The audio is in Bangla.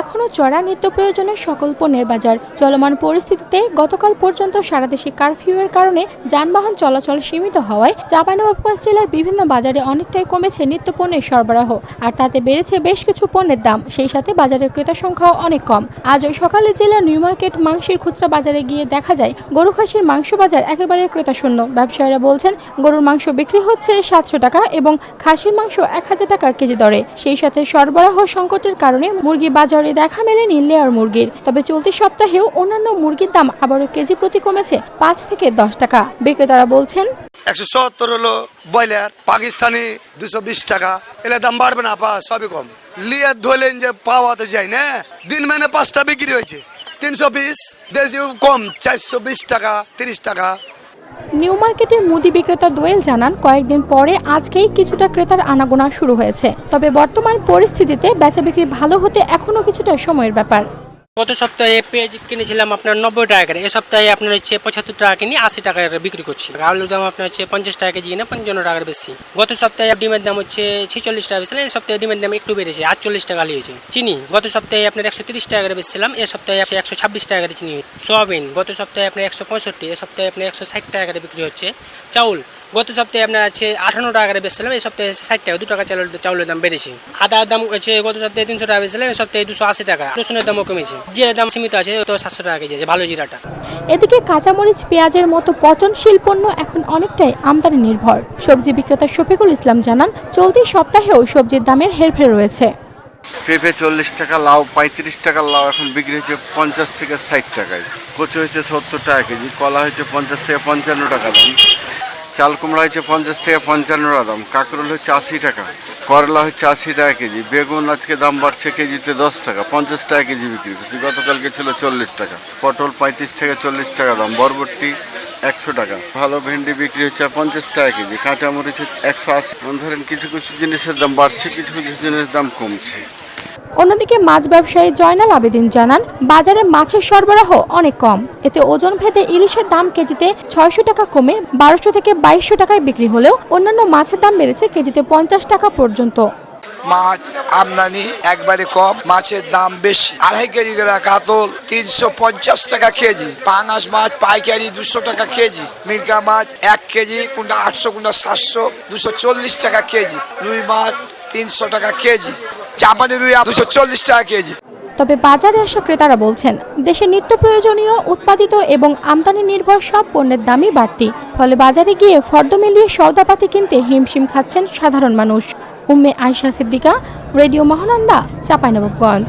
এখনও চড়া নিত্য প্রয়োজনের সকল পণ্যের বাজার। চলমান পরিস্থিতিতে গতকাল পর্যন্ত সারা দেশে কারফিউয়ের কারণে যানবাহন চলাচল সীমিত হওয়ায় চাঁপাইনবাবগঞ্জ জেলার বিভিন্ন বাজারে অনেকটাই কমেছে নিত্য পণ্যের সরবরাহ। আর তাতে বেড়েছে বেশ কিছু পণ্যের দাম, সেই সাথে বাজারের ক্রেতা সংখ্যাও অনেক কম। আজ সকালে জেলার নিউ মার্কেট মাংসের খুচরা বাজারে গিয়ে দেখা যায়, গরু খাসির মাংস বাজার একেবারে ক্রেতা শূন্য। ব্যবসায়ীরা বলছেন, গরুর মাংস বিক্রি হচ্ছে সাতশো টাকা এবং খাসির মাংস এক হাজার টাকা কেজি দরে। সেই সাথে সরবরাহ সংকটের কারণে মুরগি বাজারে দেখা মেলেনি লেয়ার মুরগির। তবে চলতি সপ্তাহেও অন্যান্য মুরগির দাম আবারও কেজি প্রতি কমেছে পাঁচ থেকে দশ টাকা। বিক্রেতারা বলছেন, একশো সত্তর হলো ব্রয়লার, পাকিস্তানি দুশো বিশ টাকা। এলে দাম বাড়বে না পা সবই কম। লিয়ে ধরলেন যে পাওয়া তো যায় না? দিন মানে পাঁচটা বিক্রি হয়েছে। তিনশো বিশ দেশি কম, চারশো বিশ টাকা, তিরিশ টাকা। নিউ মার্কেটের মুদি বিক্রেতা দোয়েল জানান, কয়েকদিন পরে আজকেই কিছুটা ক্রেতার আনাগোনা শুরু হয়েছে। তবে বর্তমান পরিস্থিতিতে বেচা বিক্রি ভালো হতে এখনও কিছুটা সময়ের ব্যাপার। গত সপ্তাহে পেঁয়াজ কিনেছিলাম আপনার নব্বই টাকা করে। এ সপ্তাহে আপনার হচ্ছে পঁচাত্তর টাকা কিনে আশি টাকা করে বিক্রি করছি। আলুর দাম আপনার হচ্ছে পঞ্চাশ টাকা কেজি কিনে পঞ্চান্ন টাকার বেশি। গত সপ্তাহে ডিমের দাম হচ্ছে ছেচল্লিশ টাকা বেশি এই সপ্তাহে ডিমের দাম একটু বেড়েছে, আটচল্লিশ টাকা লিয়েছে চিনি, গত সপ্তাহে আপনার একশো তিরিশ টাকা করে বেচছিলাম এ সপ্তাহে একশো ছাব্বিশ টাকা করে চিনি। সোয়াবিন, গত সপ্তাহে আপনার একশো পঁয়ষট্টি, এ সপ্তাহে আপনার একশো ষাট টাকা করে বিক্রি হচ্ছে। চাউল গত সপ্তাহে আপনার আছে আঠান্ন টাকা করে বেচছিলাম এই সপ্তাহে ষাট টাকা দু টাকা চাউলের চাউলের দাম বেড়েছে। আদার দাম হচ্ছে গত সপ্তাহে তিনশো টাকা বেচছিলাম এই সপ্তাহে দুশো আশি টাকা। রসুনের দামও কমেছে। জিরার দাম সীমিত আছে তো সাতশো টাকা কেজি আছে ভালো জিরাটা। এদিকে কাঁচামরিচ পেঁয়াজের মতো পচনশীল পণ্য এখন অনেকটাই আমদানি নির্ভর। সবজি বিক্রেতা শফিকুল ইসলাম জানান চলতি সপ্তাহেও সবজির দামের হেরফের রয়েছে। পেঁপে চল্লিশ টাকা লাউ পঁয়ত্রিশ টাকা লাউ এখন বিক্রি হচ্ছে পঞ্চাশ থেকে ষাট টাকায়। কচু হচ্ছে সত্তর টাকা কেজি কলা হচ্ছে পঞ্চাশ থেকে পঞ্চান্ন টাকা দাম চাল কুমড়া হচ্ছে পঞ্চাশ থেকে পঞ্চান্ন টাকা দাম কাঁকরোল হচ্ছে আশি টাকা, করলা হচ্ছে আশি টাকা কেজি, বেগুন আজকে দাম বাড়ছে কেজিতে দশ টাকা, পঞ্চাশ টাকা কেজি বিক্রি করছি। গতকালকে ছিল চল্লিশ টাকা, পটল পঁয়ত্রিশ থেকে চল্লিশ টাকা দাম, বরবটি একশো টাকা, ভালো ভেন্ডি বিক্রি হচ্ছে পঞ্চাশ টাকা কেজি, কাঁচামরিচ হচ্ছে একশো আশি। ধরেন কিছু কিছু জিনিসের দাম বাড়ছে, কিছু কিছু জিনিসের দাম কমছে। অন্যদিকে মাছ ব্যবসায়ী জয়নাল আবেদিন জানান, বাজারে মাছের সরবরাহ অনেক কম। এতে ওজন ভেদে ইলিশের দাম কেজিতে ছয়শো টাকা কমে বারোশো থেকে বাইশশো টাকায় বিক্রি হলেও অন্যান্য মাছের দাম বেড়েছে কেজিতে পঞ্চাশ টাকা পর্যন্ত। মাছ আমদানি একবারে কম, মাছের দাম বেশি। আড়াই কেজি কাতল তিনশো পঞ্চাশ টাকা কেজি পাঙাশ মাছ, পাইকারি দুশো টাকা কেজি, মির্গা মাছ এক কেজি কোনটা আটশো কোনটা সাতশো, দুশো চল্লিশ টাকা কেজি, রুই মাছ তিনশো টাকা কেজি। চাপানি রুই দুশো চল্লিশ টাকা কেজি। তবে বাজারে আসা ক্রেতারা বলছেন, দেশে নিত্য প্রয়োজনীয়, উৎপাদিত এবং আমদানি নির্ভর সব পণ্যের দামই বাড়তি। ফলে বাজারে গিয়ে ফর্দ মিলিয়ে সৌদাপাতি কিনতে হিমশিম খাচ্ছেন সাধারণ মানুষ। উম্মে আয়শা সিদ্দিকা, রেডিও মহানন্দা, চাঁপাইনবাবগঞ্জ।